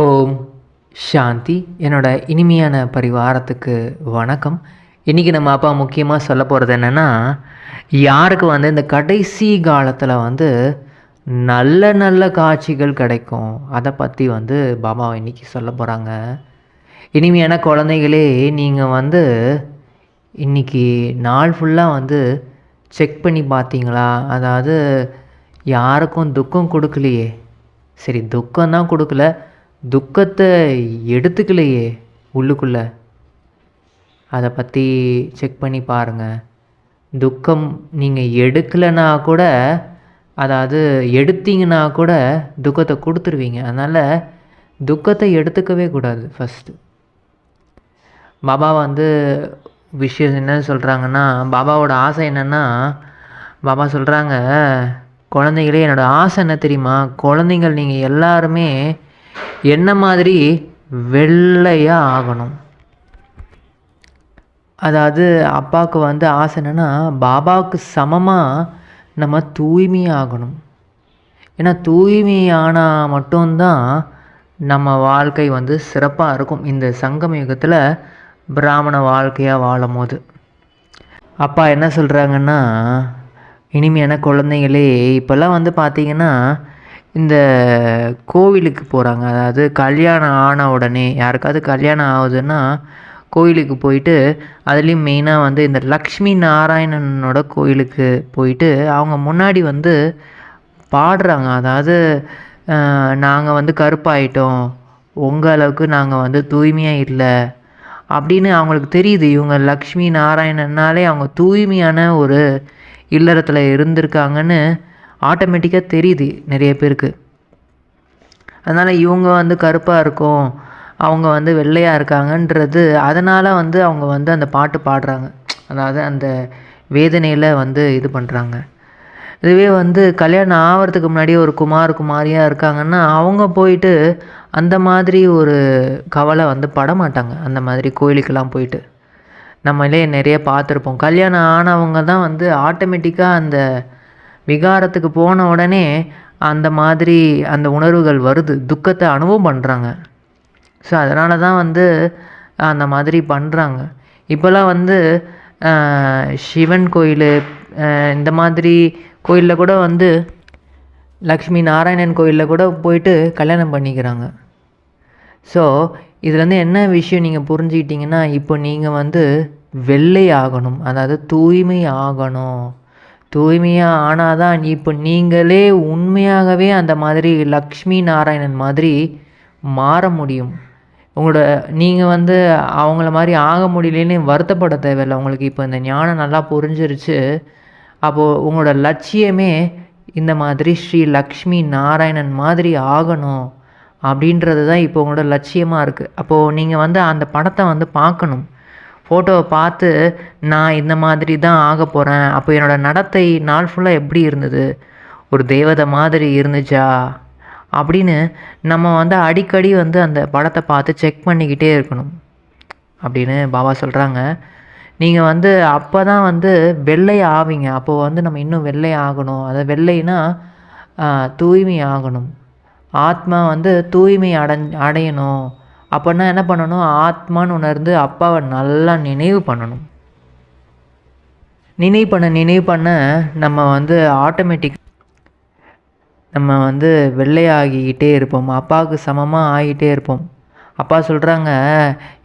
ஓம் சாந்தி. என்னோட இனிமையான பரிவாரத்துக்கு வணக்கம். இன்றைக்கி நம்ம அப்பா முக்கியமாக சொல்ல போகிறது என்னென்னா யாருக்கு வந்து இந்த கடைசி காலத்தில் வந்து நல்ல நல்ல காட்சிகள் கிடைக்கும் அதை பற்றி வந்து பாபா இன்னைக்கு சொல்ல போகிறாங்க இனிமையான குழந்தைகளே நீங்கள் வந்து இன்னைக்கு நாள் ஃபுல்லாக வந்து செக் பண்ணி பார்த்தீங்களா? அதாவது யாருக்கும் துக்கம் கொடுக்கலையே. சரி துக்கம் தான் கொடுக்கல. துக்கத்தை எடுத்துக்கலையே உள்ளுக்குள்ளே. அதை பற்றி செக் பண்ணி பாருங்கள் துக்கம் நீங்கள் எடுக்கலைன்னா கூட அதாவது எடுத்தீங்கன்னா கூட துக்கத்தை கொடுத்துருவீங்க. அதனால் துக்கத்தை எடுத்துக்கவே கூடாது ஃபஸ்ட்டு பாபா வந்து விஷயம் என்ன சொல்கிறாங்கன்னா பாபாவோட ஆசை என்னென்னா பாபா சொல்கிறாங்க குழந்தைகளே என்னோடய ஆசை என்ன தெரியுமா? குழந்தைங்கள் நீங்கள் எல்லாருமே என்ன மாதிரி வெள்ளையாக ஆகணும்? அதாவது அப்பாவுக்கு வந்து ஆசை என்னென்னா பாபாவுக்கு சமமாக நம்ம தூய்மையாகணும். ஏன்னா தூய்மையானால் மட்டும்தான் நம்ம வாழ்க்கை வந்து சிறப்பாக இருக்கும். இந்த சங்கம் யுகத்தில் பிராமண வாழ்க்கையாக வாழும் போது அப்பா என்ன சொல்கிறாங்கன்னா இனிமையான குழந்தைங்களே இப்போல்லாம் வந்து பார்த்திங்கன்னா இந்த கோவிலுக்கு போகிறாங்க அதாவது கல்யாணம் ஆன உடனே யாருக்காவது கல்யாணம் ஆகுதுன்னா கோயிலுக்கு போயிட்டு அதுலேயும் மெயினாக வந்து இந்த லக்ஷ்மி நாராயணனோட கோயிலுக்கு போயிட்டு அவங்க முன்னாடி வந்து பாடுறாங்க. அதாவது நாங்கள் வந்து கருப்பாயிட்டோம். உங்கள் அளவுக்கு நாங்கள் வந்து தூய்மையாக இல்லை. அப்படின்னு அவங்களுக்கு தெரியுது. இவங்க லக்ஷ்மி நாராயணன்னாலே அவங்க தூய்மையான ஒரு இல்லறத்தில் இருந்திருக்காங்கன்னு ஆட்டோமேட்டிக்காக தெரியுது நிறைய பேருக்கு. அதனால் இவங்க வந்து கருப்பாக இருக்கும் அவங்க வந்து வெள்ளையாக இருக்காங்கன்றது அதனால் வந்து அவங்க வந்து அந்த பாட்டு பாடுறாங்க. அதாவது அந்த வேதனையில் வந்து இது பண்ணுறாங்க இதுவே வந்து கல்யாணம் ஆகிறதுக்கு முன்னாடி ஒரு குமார் குமாரியாக இருக்காங்கன்னா அவங்க போயிட்டு அந்த மாதிரி ஒரு கவலை வந்து படமாட்டாங்க அந்த மாதிரி கோயிலுக்கெல்லாம் போயிட்டு. நம்மளே நிறைய பார்த்துருப்போம். கல்யாணம் ஆனவங்க தான் வந்து ஆட்டோமேட்டிக்காக அந்த விகாரத்துக்கு போன உடனே அந்த மாதிரி அந்த உணர்வுகள் வருது. துக்கத்தை அனுபவம் பண்ணுறாங்க ஸோ அதனால தான் வந்து அந்த மாதிரி பண்ணுறாங்க இப்போல்லாம் வந்து சிவன் கோயில் இந்த மாதிரி கோயிலில் கூட வந்து லக்ஷ்மி நாராயணன் கோயிலில் கூட போயிட்டு கல்யாணம் பண்ணிக்கிறாங்க. ஸோ இதுலேருந்து என்ன விஷயம் நீங்கள் புரிஞ்சுக்கிட்டிங்கன்னா இப்போ நீங்கள் வந்து வெள்ளை ஆகணும். அதாவது தூய்மை ஆகணும். தூய்மையாக ஆனால் தான் இப்போ நீங்களே உண்மையாகவே அந்த மாதிரி லக்ஷ்மி நாராயணன் மாதிரி மாற முடியும். உங்களோட நீங்கள் வந்து அவங்கள மாதிரி ஆக முடியலன்னு வருத்தப்பட தேவையில்லை. உங்களுக்கு இப்போ இந்த ஞானம் நல்லா புரிஞ்சிருச்சு. அப்போது உங்களோட லட்சியமே இந்த மாதிரி ஸ்ரீ லக்ஷ்மி நாராயணன் மாதிரி ஆகணும் அப்படின்றது தான் இப்போ உங்களோட லட்சியமாக இருக்குது அப்போது நீங்கள் வந்து அந்த படத்தை வந்து பார்க்கணும். ஃபோட்டோவை பார்த்து நான் இந்த மாதிரி தான் ஆக போகிறேன் அப்போ என்னோடய நடத்தை நாள் ஃபுல்லாக எப்படி இருந்தது? ஒரு தேவதை மாதிரி இருந்துச்சா? அப்படின்னு நம்ம வந்து அடிக்கடி வந்து அந்த படத்தை பார்த்து செக் பண்ணிக்கிட்டே இருக்கணும். அப்படின்னு பாபா சொல்கிறாங்க நீங்கள் வந்து அப்போ தான் வந்து வெள்ளை ஆவீங்க. அப்போது வந்து நம்ம இன்னும் வெள்ளை ஆகணும். அதை வெள்ளைனா தூய்மை ஆகணும். ஆத்மா வந்து தூய்மை அடை அடையணும். அப்போனா என்ன பண்ணணும்? ஆத்மான்னு உணர்ந்து அப்பாவை நல்லா நினைவு பண்ணணும். நினைவு பண்ண நினைவு பண்ண நம்ம வந்து ஆட்டோமேட்டிக் நம்ம வந்து வெள்ளையாகிக்கிட்டே இருப்போம். அப்பாவுக்கு சமமாக ஆகிட்டே இருப்போம். அப்பா சொல்கிறாங்க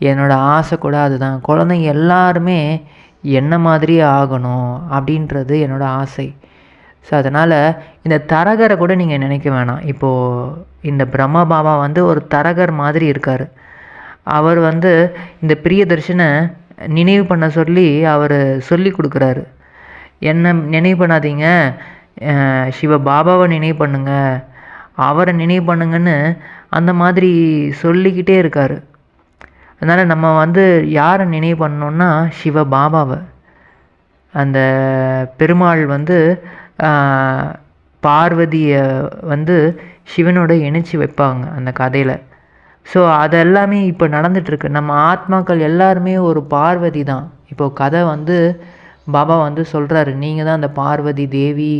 என்னோடய ஆசை கூட அதுதான். குழந்தைங்க எல்லாருமே என்ன மாதிரி ஆகணும்? அப்படின்றது என்னோடய ஆசை. ஸோ அதனால் இந்த தரகரை கூட நீங்கள் நினைக்க வேணாம். இப்போது இந்த பிரம்மா பாபா வந்து ஒரு தரகர் மாதிரி இருக்கார். அவர் வந்து இந்த பிரியதர்ஷனை நினைவு பண்ண சொல்லி அவர் சொல்லி கொடுக்குறாரு. என்ன நினைவு பண்ணாதீங்க. சிவ பாபாவை நினைவு பண்ணுங்க. அவரை நினைவு பண்ணுங்கன்னு அந்த மாதிரி சொல்லிக்கிட்டே இருக்கார். அதனால் நம்ம வந்து யாரை நினைவு பண்ணோன்னா சிவ பாபாவை. அந்த பெருமாள் வந்து பார்வதியை வந்து சிவனோட இணைச்சி வைப்பாங்க அந்த கதையில். ஸோ அதெல்லாமே இப்போ நடந்துகிட்ருக்கு நம்ம ஆத்மாக்கள் எல்லாருமே ஒரு பார்வதி தான். இப்போது கதை வந்து பாபா வந்து சொல்கிறாரு நீங்கள் தான் அந்த பார்வதி தேவி.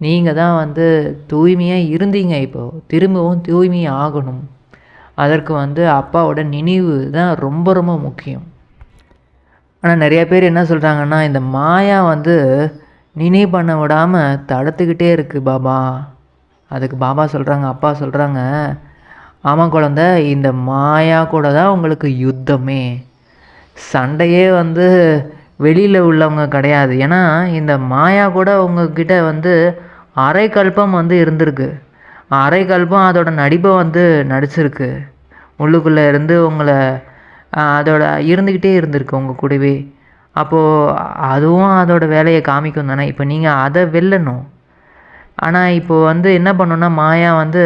நீங்கள் தான் வந்து தூய்மையாக இருந்தீங்க இப்போது திரும்பவும் தூய்மை ஆகணும். அதற்கு வந்து அப்பாவோட நினைவு தான் ரொம்ப ரொம்ப முக்கியம். ஆனால் நிறையா பேர் என்ன சொல்கிறாங்கன்னா இந்த மாயா வந்து நினைவு பண்ண விடாமல் தடுத்துக்கிட்டே இருக்குது பாபா. அதுக்கு பாபா சொல்கிறாங்க அப்பா சொல்கிறாங்க ஆமாம் குழந்த இந்த மாயா கூட தான் உங்களுக்கு யுத்தமே. சண்டையே வந்து வெளியில் உள்ளவங்க கிடையாது. ஏன்னா இந்த மாயா கூட உங்ககிட்ட வந்து அரை கல்பம் வந்து இருந்திருக்கு. அரை கல்பம் அதோட நடிப்பை வந்து நடிச்சிருக்கு. உள்ளுக்குள்ளே இருந்து உங்களை அதோட இருந்துக்கிட்டே இருந்திருக்கு உங்கள் கூடவே. அப்போது அதுவும் அதோட வேலையை காமிக்கும் தானே. இப்போ நீங்கள் அதை வெல்லணும். ஆனால் இப்போது வந்து என்ன பண்ணணும்னா மாயா வந்து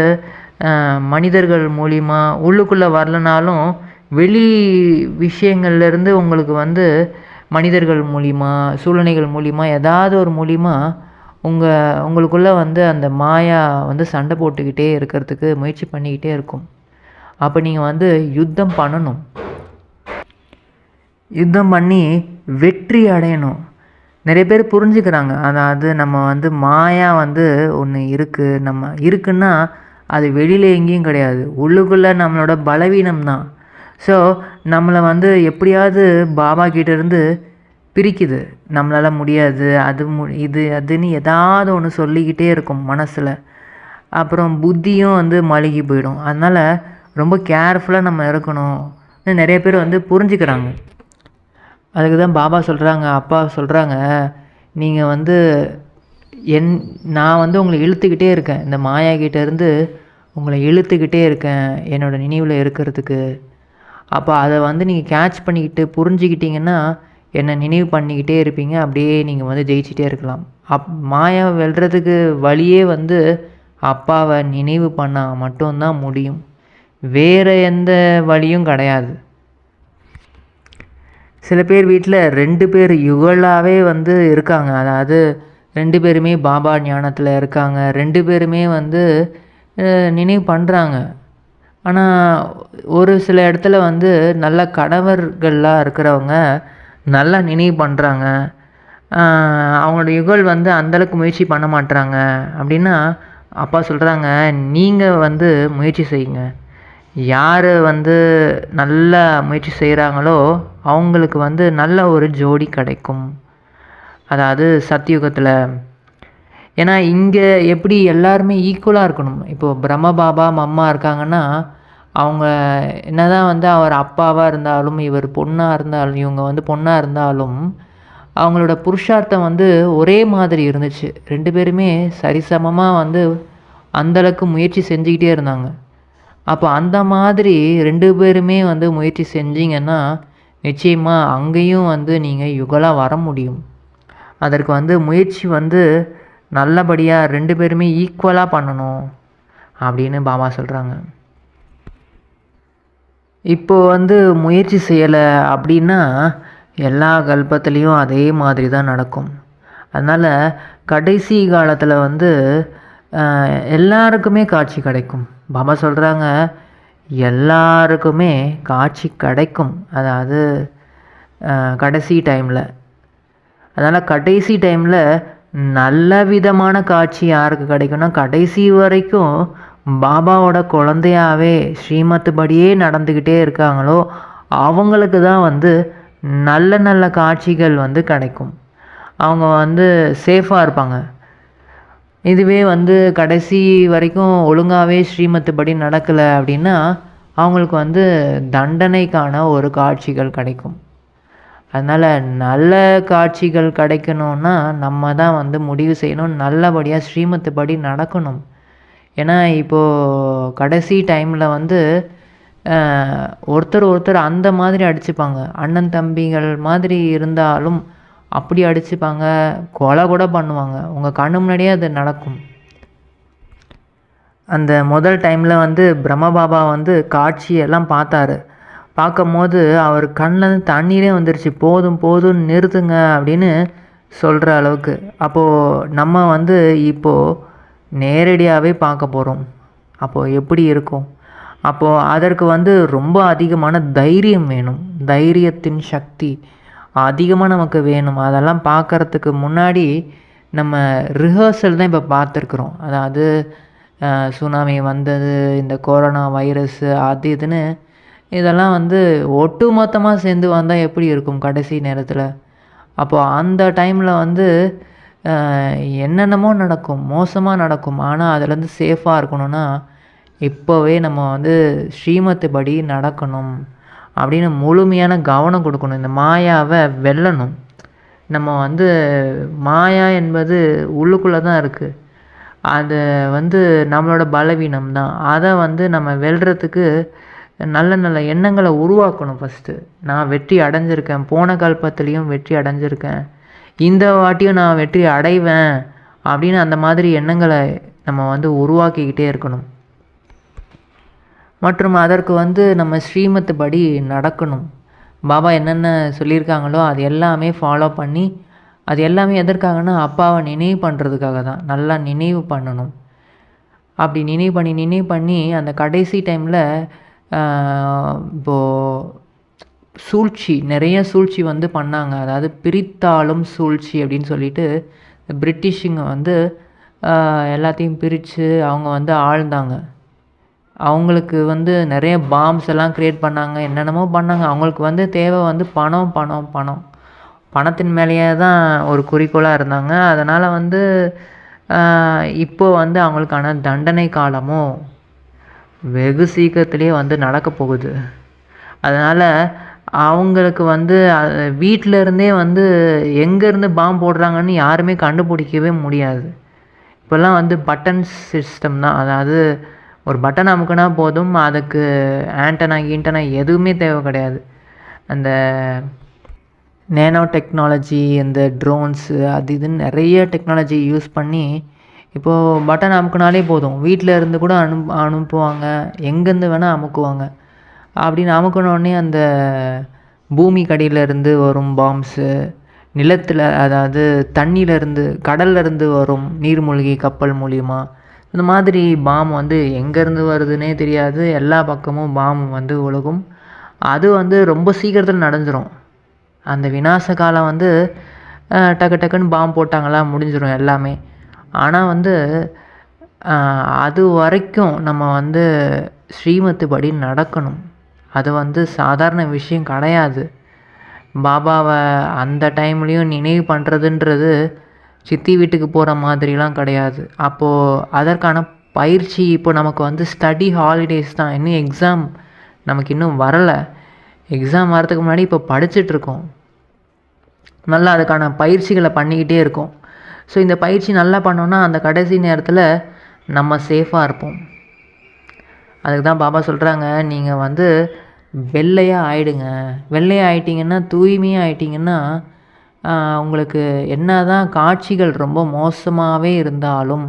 மனிதர்கள் மூலிமா உள்ளுக்குள்ளே வரலனாலும் வெளி விஷயங்கள்லேருந்து உங்களுக்கு வந்து மனிதர்கள் மூலிமா சூழ்நிலைகள் மூலிமா ஏதாவது ஒரு மூலிமா உங்கள் உங்களுக்குள்ளே வந்து அந்த மாயா வந்து சண்டை போட்டுக்கிட்டே இருக்கிறதுக்கு முயற்சி பண்ணிக்கிட்டே இருக்கும். அப்போ நீங்கள் வந்து யுத்தம் பண்ணணும். யுத்தம் பண்ணி வெற்றி அடையணும். நிறைய பேர் புரிஞ்சுக்கிறாங்க. அதாவது நம்ம வந்து மாயா வந்து ஒன்று இருக்குது நம்ம இருக்குன்னா அது வெளியில் எங்கேயும் கிடையாது. உள்ளுக்குள்ளே நம்மளோட பலவீனம் தான். ஸோ நம்மளை வந்து எப்படியாவது பாபா கிட்டேருந்து பிரிக்குது. நம்மளால் முடியாது. அது மு இது அதுன்னு ஏதாவது ஒன்று சொல்லிக்கிட்டே இருக்கும் மனசில். அப்புறம் புத்தியும் வந்து மழுகி போயிடும். அதனால் ரொம்ப கேர்ஃபுல்லாக நம்ம இருக்கணும். நிறைய பேர் வந்து புரிஞ்சுக்கிறாங்க. அதுக்கு தான் பாபா சொல்கிறாங்க அப்பா சொல்கிறாங்க நீங்கள் வந்து என் நான் வந்து உங்களை இழுத்துக்கிட்டே இருக்கேன். இந்த மாயா கிட்டேருந்து உங்களை இழுத்துக்கிட்டே இருக்கேன் என்னோடய நினைவில் இருக்கிறதுக்கு. அப்போ அதை வந்து நீங்கள் கேட்ச் பண்ணிக்கிட்டு புரிஞ்சுக்கிட்டீங்கன்னா என்னை நினைவு பண்ணிக்கிட்டே இருப்பீங்க. அப்படியே நீங்கள் வந்து ஜெயிச்சிட்டே இருக்கலாம். அப் மாயா வெல்றதுக்கு வழியே வந்து அப்பாவை நினைவு பண்ணால் மட்டும்தான் முடியும். வேறு எந்த வழியும் கிடையாது. சில பேர் வீட்டில் ரெண்டு பேர் யுகலாகவே வந்து இருக்காங்க. அதாவது ரெண்டு பேருமே பாபா ஞானத்தில் இருக்காங்க. ரெண்டு பேருமே வந்து நினைவு பண்ணுறாங்க ஆனால் ஒரு சில இடத்துல வந்து நல்ல கணவர்கள்லாம் இருக்கிறவங்க நல்லா நினைவு பண்ணுறாங்க அவங்களோட யுகல் வந்து அந்தளவுக்கு முயற்சி பண்ண மாட்டுறாங்க அப்படின்னா அப்பா சொல்கிறாங்க நீங்கள் வந்து முயற்சி செய்யுங்க. யார் வந்து நல்ல முயற்சி செய்கிறாங்களோ அவங்களுக்கு வந்து நல்ல ஒரு ஜோடி கிடைக்கும். அதாவது சத்தியுகத்தில். ஏன்னா இங்கே எப்படி எல்லாருமே ஈக்குவலாக இருக்கணும். இப்போது பிரம்ம பாபா மம்மா இருக்காங்கன்னா அவங்க என்ன தான் வந்து அவர் அப்பாவாக இருந்தாலும் இவர் பொண்ணாக இருந்தாலும் இவங்க வந்து பொண்ணாக இருந்தாலும் அவங்களோட புருஷார்த்தம் வந்து ஒரே மாதிரி இருந்துச்சு. ரெண்டு பேருமே சரிசமமாக வந்து அந்தளவுக்கு முயற்சி செஞ்சுக்கிட்டே இருந்தாங்க. அப்போ அந்த மாதிரி ரெண்டு பேருமே வந்து முயற்சி செஞ்சீங்கன்னா நிச்சயமாக அங்கேயும் வந்து நீங்கள் யுகலாக வர முடியும். அதற்கு வந்து முயற்சி வந்து நல்லபடியாக ரெண்டு பேருமே ஈக்குவலாக பண்ணணும் அப்படின்னு பாபா சொல்கிறாங்க இப்போ வந்து முயற்சி செய்யலை அப்படின்னா எல்லா கல்பத்துலேயும் அதே மாதிரி தான் நடக்கும். அதனால் கடைசி காலத்தில் வந்து எல்லாருக்குமே காட்சி கிடைக்கும். பாபா சொல்கிறாங்க எல்லாருக்குமே காட்சி கிடைக்கும். அதாவது கடைசி டைமில். அதனால் கடைசி டைமில் நல்ல விதமான காட்சி யாருக்கு கிடைக்கும்னா கடைசி வரைக்கும் பாபாவோட குழந்தையாவே ஸ்ரீமத்து படியே நடந்துக்கிட்டே இருக்காங்களோ அவங்களுக்கு தான் வந்து நல்ல நல்ல காட்சிகள் வந்து கிடைக்கும். அவங்க வந்து சேஃபாக இருப்பாங்க. இதுவே வந்து கடைசி வரைக்கும் ஒழுங்காகவே ஸ்ரீமத்து படி நடக்கலை அப்படின்னா அவங்களுக்கு வந்து தண்டனைக்கான ஒரு காட்சிகள் கிடைக்கும். அதனால் நல்ல காட்சிகள் கிடைக்கணும்னா நம்ம தான் வந்து முடிவு செய்யணும். நல்லபடியாக ஸ்ரீமத்து படி நடக்கணும். ஏன்னா இப்போது கடைசி டைமில் வந்து ஒருத்தர் ஒருத்தர் அந்த மாதிரி அடிச்சுப்பாங்க. அண்ணன் தம்பிகள் மாதிரி இருந்தாலும் அப்படி அடிச்சுப்பாங்க கொலை கூட பண்ணுவாங்க. உங்கள் கண்ணு முன்னாடியே அது நடக்கும். அந்த முதல் டைமில் வந்து பிரம்மபாபா வந்து காட்சியெல்லாம் பார்த்தாரு. பார்க்கும்போது அவர் கண்ணில் தண்ணீரே வந்துருச்சு. போதும் போதும் நிறுத்துங்க அப்படின்னு சொல்கிற அளவுக்கு. அப்போது நம்ம வந்து இப்போது நேரடியாகவே பார்க்க போகிறோம் அப்போது எப்படி இருக்கும்? அப்போது அதற்கு வந்து ரொம்ப அதிகமான தைரியம் வேணும். தைரியத்தின் சக்தி. அதிகமாக நமக்கு வேணும். அதெல்லாம் பார்க்கறதுக்கு முன்னாடி நம்ம ரிஹர்சல் தான் இப்போ பார்த்துருக்குறோம். அதாவது சுனாமி வந்தது இந்த கொரோனா வைரஸ்ஸு அது இதுன்னு இதெல்லாம் வந்து ஒட்டு மொத்தமாக சேர்ந்து வந்தால் எப்படி இருக்கும் கடைசி நேரத்தில்? அப்போது அந்த டைமில் வந்து என்னென்னமோ நடக்கும் மோசமாக நடக்கும். ஆனால் அதுலேருந்து சேஃபாக இருக்கணும்னா இப்போவே நம்ம வந்து ஸ்ரீமத்து படி நடக்கணும். அப்படின்னு முழுமையான கவனம் கொடுக்கணும். இந்த மாயாவை வெல்லணும். நம்ம வந்து மாயா என்பது உள்ளுக்குள்ளே தான் இருக்குது அது வந்து நம்மளோட பலவீனம் தான். அதை வந்து நம்ம வெல்றதுக்கு நல்ல நல்ல எண்ணங்களை உருவாக்கணும் ஃபஸ்ட்டு நான் வெற்றி அடைஞ்சிருக்கேன். போன கல்பத்துலேயும் வெற்றி அடைஞ்சிருக்கேன். இந்த வாட்டியும் நான் வெற்றி அடைவேன் அப்படின்னு அந்த மாதிரி எண்ணங்களை நம்ம வந்து உருவாக்கிக்கிட்டே இருக்கணும். மற்றும் அதற்கு வந்து நம்ம ஸ்ரீமத்து படி நடக்கணும். பாபா என்னென்ன சொல்லியிருக்காங்களோ அது எல்லாமே ஃபாலோ பண்ணி அது எல்லாமே எதற்காகனா அப்பாவை நினைவு பண்ணுறதுக்காக தான். நல்லா நினைவு பண்ணணும். அப்படி நினைவு பண்ணி நினைவு பண்ணி அந்த கடைசி டைமில் இப்போது சூழ்ச்சி நிறைய சூழ்ச்சி வந்து பண்ணாங்க. அதாவது பிரித்தாலும் சூழ்ச்சி அப்படின்னு சொல்லிட்டு பிரிட்டிஷுங்க வந்து எல்லாத்தையும் பிரித்து அவங்க வந்து ஆழ்ந்தாங்க. அவங்களுக்கு வந்து நிறைய பாம்ஸ் எல்லாம் க்ரியேட் பண்ணாங்க என்னென்னமோ பண்ணாங்க. அவங்களுக்கு வந்து தேவை வந்து பணம் பணம் பணம். பணத்தின் மேலேயே தான் ஒரு குறிக்கோளாக இருந்தாங்க. அதனால் வந்து இப்போது வந்து அவங்களுக்கான தண்டனை காலமும் வெகு சீக்கிரத்துலேயே வந்து நடக்க போகுது. அதனால் அவங்களுக்கு வந்து வீட்டில் இருந்தே வந்து எங்கேருந்து பாம்பு போடுறாங்கன்னு யாருமே கண்டுபிடிக்கவே முடியாது. இப்போல்லாம் வந்து பட்டன் சிஸ்டம் தான். அதாவது ஒரு பட்டன் அமுக்குனா போதும். அதுக்கு ஆண்டனா கீண்டனா எதுவுமே தேவை கிடையாது. அந்த நேனோ டெக்னாலஜி இந்த ட்ரோன்ஸு அது இதுன்னு நிறைய டெக்னாலஜி யூஸ் பண்ணி இப்போது பட்டன் அமுக்குனாலே போதும். வீட்டில் இருந்து கூட அனுப் அனுப்புவாங்க. எங்கேருந்து வேணால் அமுக்குவாங்க. அப்படின்னு அமுக்கினோடனே அந்த பூமி கடியிலேருந்து வரும் பாம்ஸு நிலத்தில் அதாவது தண்ணியிலேருந்து கடல்லேருந்து வரும் நீர்மூழ்கி கப்பல் மூலிமா இந்த மாதிரி பாம் வந்து எங்கேருந்து வருதுன்னே தெரியாது. எல்லா பக்கமும் பாம் வந்து ஒழுகும். அது வந்து ரொம்ப சீக்கிரத்தில் நடந்துடும் அந்த விநாச காலம் வந்து டக்கு டக்குன்னு பாம் போட்டாங்களா முடிஞ்சிடும் எல்லாமே. ஆனால் வந்து அது வரைக்கும் நம்ம வந்து ஸ்ரீமத்து படி நடக்கணும். அது வந்து சாதாரண விஷயம் கிடையாது. பாபாவை அந்த டைம்லேயும் நினைவு பண்ணுறதுன்றது சித்தி வீட்டுக்கு போகிற மாதிரிலாம் கிடையாது. அப்போது அதற்கான பயிற்சி இப்போ நமக்கு வந்து ஸ்டடி ஹாலிடேஸ் தான். இன்னும் எக்ஸாம் நமக்கு இன்னும் வரலை. எக்ஸாம் வரதுக்கு முன்னாடி இப்போ படிச்சுட்ருக்கோம் நல்லா அதுக்கான பயிற்சிகளை பண்ணிக்கிட்டே இருக்கோம். ஸோ இந்த பயிற்சி நல்லா பண்ணோன்னா அந்த கடைசி நேரத்தில் நம்ம சேஃபாக இருப்போம். அதுக்கு தான் பாபா சொல்கிறாங்க நீங்கள் வந்து வெள்ளையாக ஆயிடுங்க. வெள்ளையாக ஆயிட்டிங்கன்னா தூய்மையாக ஆயிட்டிங்கன்னா உங்களுக்கு என்ன தான் காட்சிகள் ரொம்ப மோசமாகவே இருந்தாலும்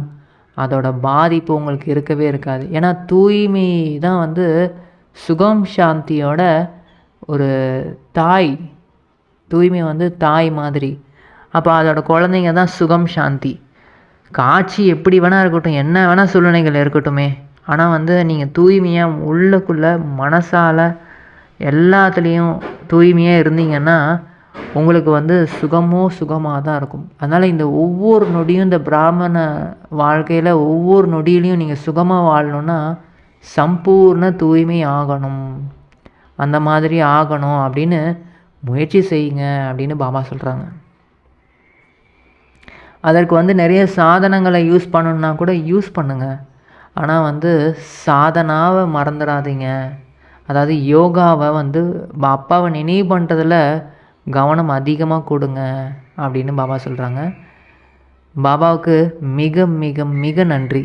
அதோட பாதிப்பு உங்களுக்கு இருக்கவே இருக்காது. ஏன்னா தூய்மை தான் வந்து சுகம் சாந்தியோட ஒரு தாய். தூய்மை வந்து தாய் மாதிரி. அப்போ அதோட குழந்தைங்க தான் சுகம் சாந்தி. காட்சி எப்படி வேணால் இருக்கட்டும் என்ன வேணால் சூழ்நிலைகள் இருக்கட்டுமே. ஆனால் வந்து நீங்கள் தூய்மையாக உள்ளுக்குள்ளே மனசால் எல்லாத்துலேயும் தூய்மையாக இருந்தீங்கன்னா உங்களுக்கு வந்து சுகமோ சுகமாக தான் இருக்கும். அதனால் இந்த ஒவ்வொரு நொடியும் இந்த பிராமண வாழ்க்கையில் ஒவ்வொரு நொடியிலையும் நீங்கள் சுகமாக வாழணுன்னா சம்பூர்ண தூய்மை ஆகணும். அந்த மாதிரி ஆகணும் அப்படின்னு முயற்சி செய்யுங்க அப்படின்னு பாபா சொல்கிறாங்க அதற்கு வந்து நிறைய சாதனங்களை யூஸ் பண்ணணுன்னா கூட யூஸ் பண்ணுங்கள் ஆனால் வந்து சாதனாவை மறந்துடாதீங்க. அதாவது யோகாவை வந்து அப்பாவை நினைவு பண்ணுறதுல கவனம் அதிகமாக கொடுங்க அப்படின்னு பாபா சொல்கிறாங்க பாபாவுக்கு மிக மிக மிக நன்றி.